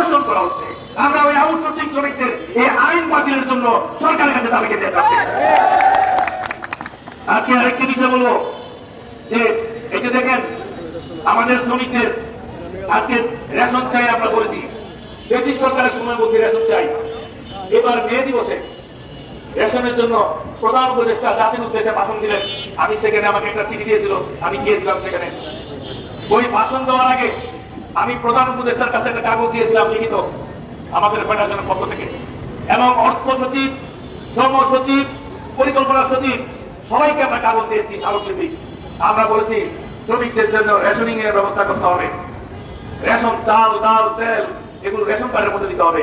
প্রদর্শন করা হচ্ছে। আমরা ওই আউটসোর্সিং শ্রমিকদের এই আইন বাতিলের জন্য সরকারের কাছে দাবি খেতে চাচ্ছি আজকে আরেকটি বিষয় বলব, যে এই যে দেখেন, আমাদের শ্রমিকদের আজকে রেশন চাই আমরা বলেছি। ব্রিটিশ সরকারের সময় বলছি রেশন চাই। এবার মে দিবসে রেশনের জন্য প্রধান উপদেষ্টা জাতির উদ্দেশ্যে ভাষণ দিলেন। আমি সেখানে আমাকে একটা চিঠি দিয়েছিল, আমি গিয়েছিলাম সেখানে। ওই ভাষণ দেওয়ার আগে আমি প্রধান উপদেষ্টার কাছে একটা কাগজ দিয়েছিলাম, লিখিত, আমাদের ফেডারেশনের পক্ষ থেকে। এবং অর্থ সচিব, শ্রম সচিব, পরিকল্পনা সচিব, সবাইকে আমরা কাগজ দিয়েছি, স্মারকলিপি। আমরা বলেছি, শ্রমিকদের জন্য রেশনিং এর ব্যবস্থা করতে হবে। রেশন, চাল, ডাল, তেল, এগুলো রেশন কার্ডের মধ্যে দিতে হবে।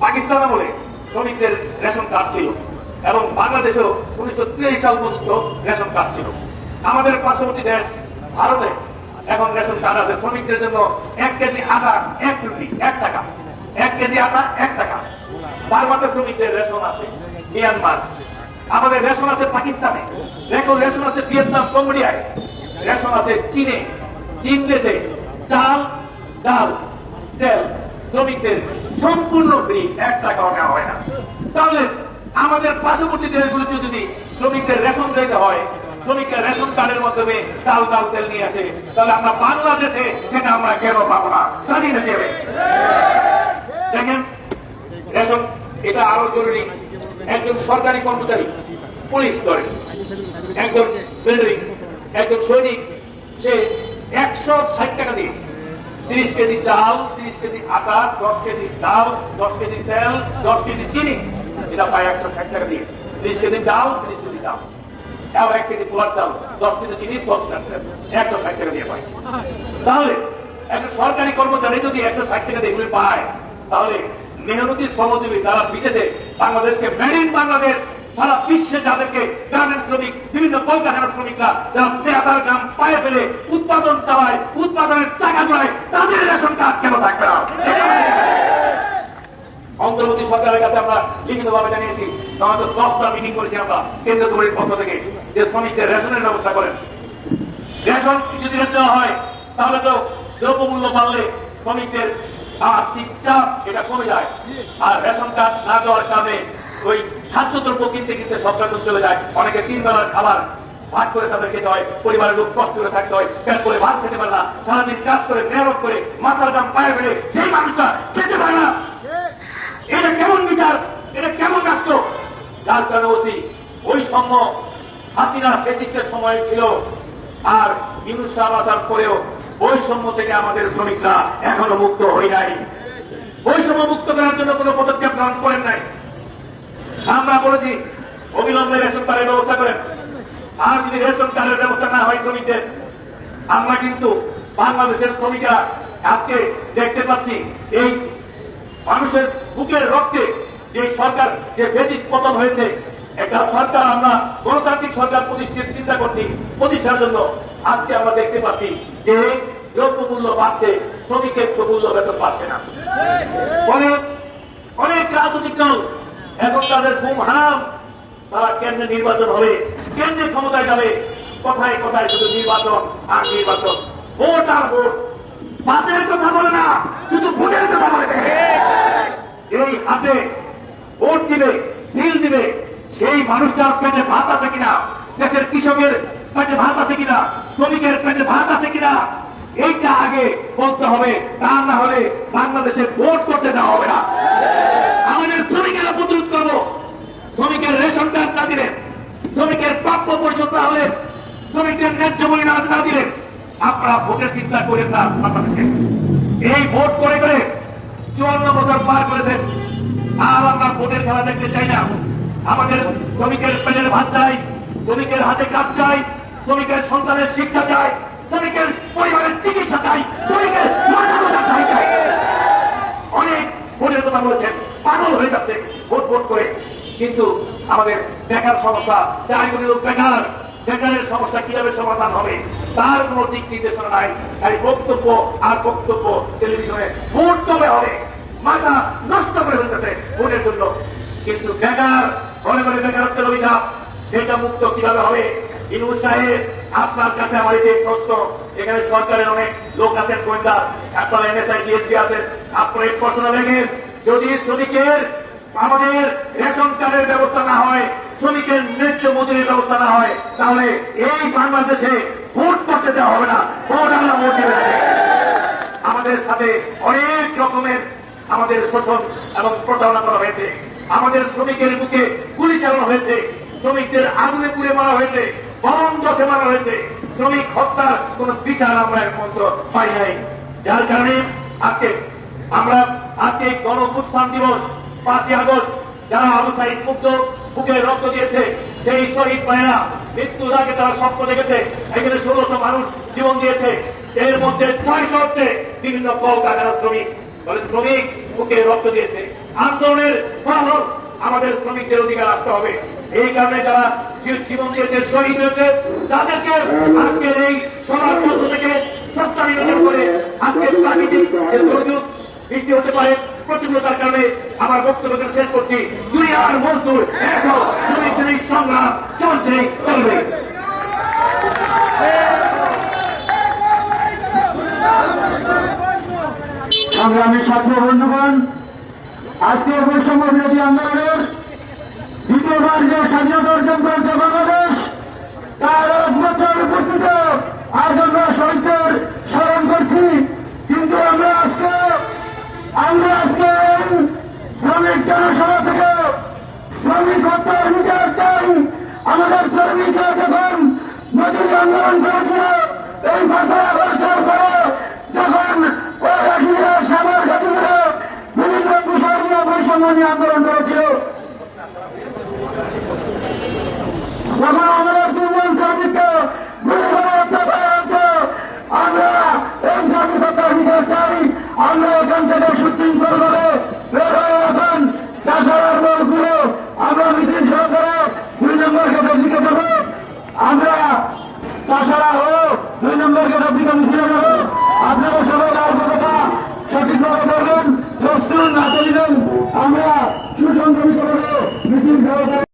পাকিস্তান আমলে শ্রমিকদের রেশন কার্ড ছিল। এবং বাংলাদেশেও উনিশশো সাল পর্যন্ত রেশন কার্ড ছিল। আমাদের পার্শ্ববর্তী দেশ, ভারতে এখন রেশন কার্ড আছে শ্রমিকদের জন্য এক কেজি আটা এক রুপি এক টাকা। এক কেজি আটা এক টাকা। বারমাতে শ্রমিকদের রেশন আছে, মিয়ানমার। আমাদের রেশন আছে পাকিস্তানে। দেখো রেশন আছে ভিয়েতনাম, কম্বোডিয়ায়। রেশন আছে চীনে। চীন দেশে চাল, ডাল, তেল, শ্রমিকদের সম্পূর্ণ ফ্রি, এক টাকাও নেওয়া হয় না। তাহলে আমাদের পার্শ্ববর্তী দেশগুলিতে যদি শ্রমিকদের রেশন দিতে হয় শ্রমিকের রেশন কার্ডের মাধ্যমে চাল, ডাল, তেল নিয়ে আসে। তাহলে আমরা বাংলাদেশে সেটা আমরা কেন পাবো না? স্বাধীন হিসেবে দেখেন, রেশন, এটা আরও জরুরি। একজন সরকারি কর্মচারী, পুলিশ করে একজন মিলিটারি একজন সৈনিক, সে একশো ষাট টাকা দিয়ে তিরিশ কেজি চাল, তিরিশ কেজি আটা, দশ কেজি ডাল, দশ কেজি তেল, দশ কেজি চিনি, এটা পায় একশো ষাট টাকা দিয়ে। তিরিশ কেজি চাল তিরিশ কেজি চাল তাহলে সরকারি কর্মচারী যদি একশো ষাট টাকা দিয়ে এগুলি পায়, তাহলে মেহনতি শ্রমজীবী বিদেশে বাংলাদেশকে বাংলাদেশ সারা বিশ্বে যাদেরকে শ্রমিক, বিভিন্ন শ্রমিকরা যারা পেয়াদার পায়ে ফেলে উৎপাদন চালায়, উৎপাদনের টাকা জোড়ায় তাদের রেশন কার্ড কেন থাকবে না? অন্তর্বর্তী সরকারের কাছে আমরা লিখিত ভাবে জানিয়েছি আমাদের দশটা মিটিং করেছি আমরা কেন্দ্র কমিটির পক্ষ থেকে যে শ্রমিকদের রেশনের ব্যবস্থা করেন। রেশন যদি দেওয়া হয়, তাহলে তো দ্রব্যমূল্য বাড়লে শ্রমিকদের আর্থিক চাপ এটা কমে যায়। আর রেশন কার্ড না দেওয়ার কারণে ওই খাদ্যদ্রব্য কিনতে কিনতে সরকার চলে যায়। অনেকে তিন বেলার খাবার ভাগ করে তাদের খেতে হয়, পরিবারের লোক কষ্ট করে থাকতে হয়, পেট করে ভাত খেতে পারে না, সারাদিন কাজ করে, মেহনত করে, মাথার দাম পায়ে ফেলে সেই মানুষটা খেতে পারে না এটা কেমন বিচার এটা কেমন রাষ্ট্র যার কারণে অতি ওই সম হাসিনা নেতৃত্বের সময় ছিল। আর ইউনুস সাহেব আসার পরেও বৈষম্য থেকে আমাদের শ্রমিকরা এখনও মুক্ত হয়ে নাই। বৈষম্য মুক্ত করার জন্য কোনো পদক্ষেপ গ্রহণ করেন নাই। আমরা বলেছি, অবিলম্বে রেশন কার্ডের ব্যবস্থা করেন। আর যদি রেশন কার্ডের ব্যবস্থা না হয় শ্রমিকদের, আমরা কিন্তু বাংলাদেশের শ্রমিকরা আজকে দেখতে পাচ্ছি, এই মানুষের বুকের রক্তে যে সরকার, যে ব্রিটিশ পতন হয়েছে, একটা সরকার আমরা, গণতান্ত্রিক সরকার প্রতিষ্ঠিত চিন্তা করছি, প্রতিষ্ঠার জন্য আজকে আমরা দেখতে পাচ্ছি যে দ্রব্য মূল্য বাড়ছে, শ্রমিকের মূল্য বেতন পাচ্ছে না। অনেক অনেক রাজনৈতিক দল এখন তাদের ঘুম হারাম, তারা কেন্দ্রে নির্বাচন হবে, কেন্দ্রে ক্ষমতায় যাবে, কোথায় কোথায় শুধু নির্বাচন আর নির্বাচন। ভোট আর ভোট পাতের কথা বলে না, শুধু ভোটের কথা বলে এই হাতে ভোট দিবে সিল দিবে সেই মানুষটার পেটে ভাত আছে কিনা? দেশের কৃষকের পেটে ভাত আছে কিনা? শ্রমিকের পেটে ভাত আছে কিনা? এইটা আগে বলতে হবে, তা না হলে বাংলাদেশে ভোট করতে দেওয়া হবে না। আমাদের শ্রমিকেরা প্রতিরোধ করব। শ্রমিকের রেশন কার্ড না দিলেন শ্রমিকের প্রাপ্য পরিশোধ না হলে শ্রমিকের ন্যায্য মূল্য না দিলেন আপনারা ভোটের চিন্তা করে না এই ভোট করে করে চুয়ান্ন বছর পার করেছেন আর আমরা ভোটের খেলা দেখতে চাই না। আমাদের শ্রমিকের পেটের ভাত চাই, শ্রমিকের হাতে কাজ চাই, শ্রমিকের সন্তানের শিক্ষা চাই, শ্রমিকের পরিবারের চিকিৎসা চাই অনেক ভোটের কথা বলেছেন, পাগল হয়ে যাচ্ছে ভোট ভোট করে। কিন্তু আমাদের বেকার সমস্যা চার কোটি লোক বেকার। বেকারের সমস্যা কীভাবে সমাধান হবে, তার কোন দিক নির্দেশনা নাই। তাই বক্তব্য আর বক্তব্য টেলিভিশনে ভোট কবে হবে? মাথা নষ্ট করে ফেলতেছে ভোটের জন্য। কিন্তু বেকার, ঘরে ঘরে বেকারত্বের অভিশাপ, সেটা মুক্ত কীভাবে হবে? ইনু সাহেব, আপনার কাছে আমার যে প্রশ্ন, এখানে সরকারের অনেক লোক আছেন গোয়েন্দা আপনারা এনএসআই, ডিএসপি আছেন, আপনারা এই প্রশ্ন লেখেন যদি শ্রমিকের, আমাদের রেশন কার্ডের ব্যবস্থা না হয়, শ্রমিকের ন্যায্য মজুরির ব্যবস্থা না হয়, তাহলে এই বাংলাদেশে ভোট করতে দেওয়া হবে না। ভোট আমরা ভোট আমাদের সাথে অনেক রকমের আমাদের শোষণ এবং প্রতারণা করা হয়েছে। আমাদের শ্রমিকের বুকে গুলি চালানো হয়েছে। শ্রমিকদের আগুনে পুড়ে মারা হয়েছে। বরণ দশে মারা হয়েছে। শ্রমিক হত্যার কোন বিচার আমরা এখন পর্যন্ত পাই নাই। যার কারণে আজকে আমরা আজকে গণ দিবস, পাঁচই আগস্ট, যারা আবু মুক্ত বুকে রক্ত দিয়েছে, সেই শহীদ ভাইয়েরা মৃত্যুর আগে তারা স্বপ্ন দেখেছে, এখানে ষোলোশো মানুষ জীবন দিয়েছে। এর মধ্যে ছয়শো হচ্ছে বিভিন্ন কলকারখানা শ্রমিক বলে শ্রমিক বুকে রক্ত দিয়েছে। আন্দোলনের ফলাফল আমাদের শ্রমিকদের অধিকার আসতে হবে। এই কারণে যারা জীবন দিয়েছে, শহীদ হয়েছে, তাদেরকে আজকের এই সমাজ মধ্য থেকে সত্তা নিবেদন করে আজকে প্রাকৃতিক যে বৃষ্টি হতে পারে, প্রতিকূলতার কারণে আমার বক্তব্যকে শেষ করছি। দুনিয়ার মজদুর এখন শ্রমিক সংগ্রাম চলছে চলবে। সংগ্রামী ছাত্র বন্ধুগণ, আজকে বৈষম্য বিরোধী আন্দোলনের দ্বিতীয়বার যে স্বাধীনতা অর্জন করেছে বাংলাদেশ। তার এক বছর উপস্থিত আজ আমরা শহীদদের স্মরণ করছি কিন্তু আমরা আজকে আমরা আজকে এই শ্রমিক জনসভা থেকে শ্রমিক হত্যার বিচার চাই আমাদের শ্রমিকরা যখন মজুরি আন্দোলন করেছিল এই ভাষা ব্যবস্থার পরে যখন প্রবাসীরা সাবার ঘাটিরা বিভিন্ন বিষয় নিয়ে আন্দোলন করেছিল। যখন আমরা এই চাই আমরা এখান থেকে বের হয়ে লোকগুলো আমরা মিছিল দুই নম্বর গেটের দিকে আমরা চাষারা হোক দুই নম্বর গেটের দিকে মিছিলে যাব। আপনারা সবাই রাজ্য সঠিকভাবে করবেন প্রশ্ন না করিবেন আমরা সুসংগঠিত মিছিল